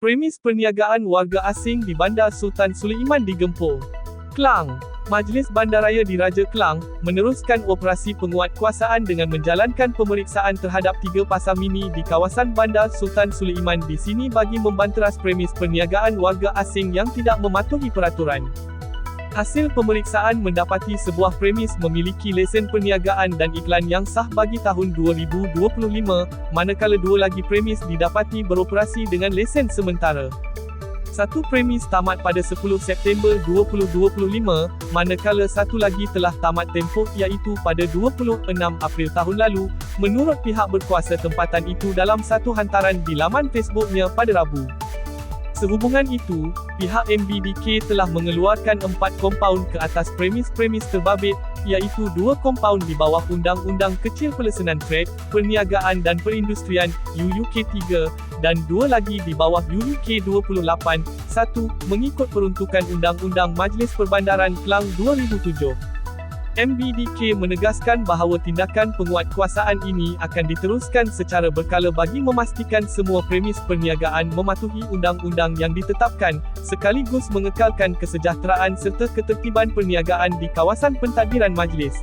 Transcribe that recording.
Premis perniagaan warga asing di Bandar Sultan Suleiman digempur. Kelang, Majlis Bandaraya Diraja Kelang, meneruskan operasi penguatkuasaan dengan menjalankan pemeriksaan terhadap tiga pasar mini di kawasan Bandar Sultan Suleiman di sini bagi membanteras premis perniagaan warga asing yang tidak mematuhi peraturan. Hasil pemeriksaan mendapati sebuah premis memiliki lesen perniagaan dan iklan yang sah bagi tahun 2025, manakala dua lagi premis didapati beroperasi dengan lesen sementara. Satu premis tamat pada 10 September 2025, manakala satu lagi telah tamat tempoh iaitu pada 26 April tahun lalu, menurut pihak berkuasa tempatan itu dalam satu hantaran di laman Facebooknya pada Rabu. Sehubungan itu, pihak MBDK telah mengeluarkan empat kompaun ke atas premis-premis terbabit, iaitu dua kompaun di bawah Undang-Undang Kecil Pelesenan Trade, Perniagaan dan Perindustrian, UUK 3, dan dua lagi di bawah UUK 28, 1, mengikut peruntukan Undang-Undang Majlis Perbandaran Kelang 2007. MBDK menegaskan bahawa tindakan penguatkuasaan ini akan diteruskan secara berkala bagi memastikan semua premis perniagaan mematuhi undang-undang yang ditetapkan, sekaligus mengekalkan kesejahteraan serta ketertiban perniagaan di kawasan pentadbiran majlis.